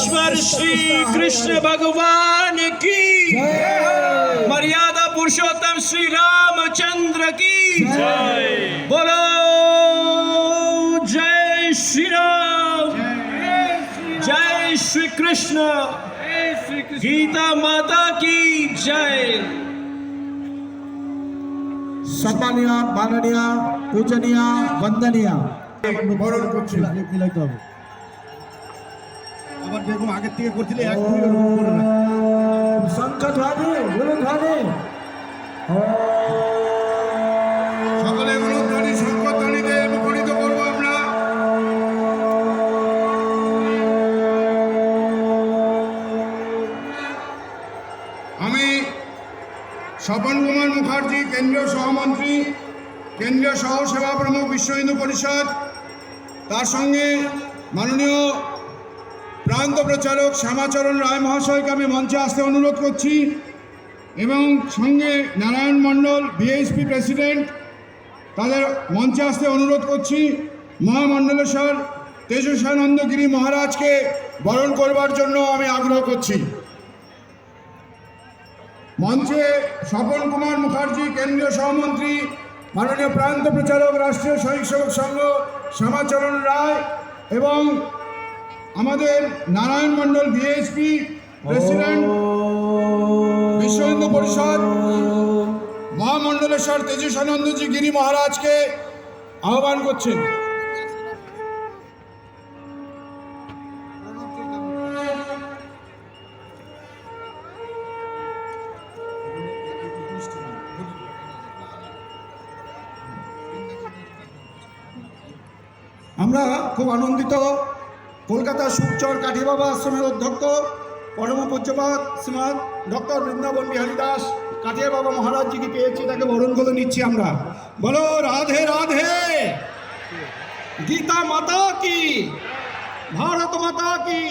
श्री कृष्ण भगवान की जय। मर्यादा पुरुषोत्तम श्री रामचंद्र की জয় बोलो जय श्री राम जय श्री कृष्ण गीता माता की जय সম্মানীয় মাননীয় পূজনীয় বন্দনীয় বরণ করছি মিলাইতে হবে আবার যেরকম আগের থেকে করছিলে এক ওরকম করে না। শঙ্খ ধ্বনি গুরু ধ্বনি সকলে মুখরিত করব আমরা আমি স্বপন কুমার মুখার্জি কেন্দ্রীয় সহমন্ত্রী কেন্দ্রীয় সহসেবা প্রমুখ বিশ্ব হিন্দু পরিষদ তার সঙ্গে মাননীয় প্রান্ত প্রচারক শ্যামাচরণ রায় মহাশয়কে আমি মঞ্চে আসতে অনুরোধ করছি এবং সঙ্গে নারায়ণ মণ্ডল বিএসপি প্রেসিডেন্ট তাদের মঞ্চে আসতে অনুরোধ করছি। মহামণ্ডলেশ্বর তেজস্বানন্দগিরি মহারাজকে বরণ করবার জন্য আমি আগ্রহ করছি। মঞ্চে স্বপন কুমার মুখার্জি, কেন্দ্রীয় সহমন্ত্রী, মাননীয় প্রান্ত প্রচারক, রাষ্ট্রীয় স্বয়ংসেবক সংঘ, শ্যামাচরণ রায় এবং আমাদের নারায়ণ মণ্ডল বিএসপি প্রেসিডেন্ট বিশ্ব হিন্দু পরিষদ মহামণ্ডলেশ্বর তেজস্বানন্দজি গিরি মহারাজকে আহ্বান করছেন। আমরা খুব আনন্দিত কলকাতা সুকচর কাঠি বাবা আশ্রমের অধ্যক্ষ পরম পূজ্যপাত শ্রীমৎ ডক্টর বৃন্দাবন বিহারী দাস কাঠিয়া বাবা মহারাজজিকে পেয়েছি তাকে বরণ করে নিচ্ছি আমরা। বলো রাধে রাধে। গীতা মাতা কি? ভারত মাতা কি?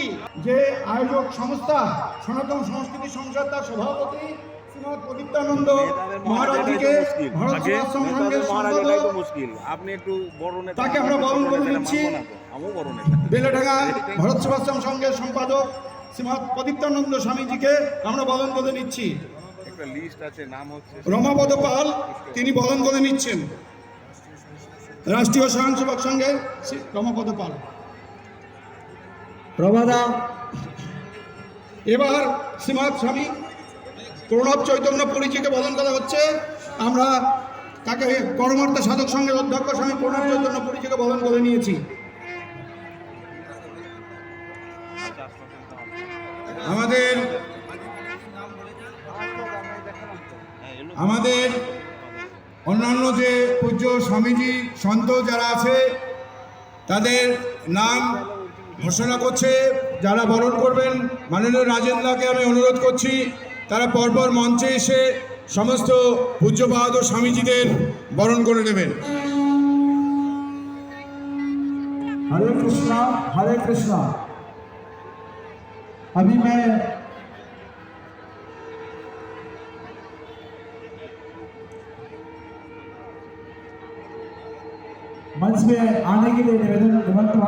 যে আয়োজক সংস্থা সনাতন সংস্কৃতি সংসদ তার সভাপতি শ্রীমৎ প্রদীপ্তানন্দ মহারাজজিকে ভারত সম্পাদক আপনি একটু বড় তাকে আমরা বরণ করে নিচ্ছি। বেলেডাঙ্গা ভারত সেবাশ্রম সংঘের সম্পাদক শ্রীমৎ প্রদীপ্তানন্দ স্বামীজিকে আমরা বদন করে নিচ্ছি। একটা লিস্ট আছে নাম হচ্ছে রমাপদ পাল তিনি বদন করে নিচ্ছেন। রাষ্ট্রীয় স্বয়ংসেবক সংঘের শ্রী রমাপদ পাল। রমাদা এবার শ্রীমৎ স্বামী প্রণব চৈতন্য পরিচিকে বদন করা হচ্ছে। আমরা তাকে কর্মর্থ সাধক সংঘের অধ্যক্ষ স্বামী প্রণব চৈতন্য পরিচিকে বদন করে নিয়েছি। আমাদের অন্যান্য যে পূজ্য স্বামীজি সন্ত যারা আছে তাদের নাম ঘোষণা করছে যারা বরণ করবেন মাননীয় রাজেন্দ্রকে আমি অনুরোধ করছি তারা পরপর মঞ্চে এসে সমস্ত পূজ্য বাহাদুর স্বামীজিদের বরণ করে নেবেন हरे कृष्णा हरे कृष्णा अभी मैं मंच में आने के लिए निवेदन निमंत्रण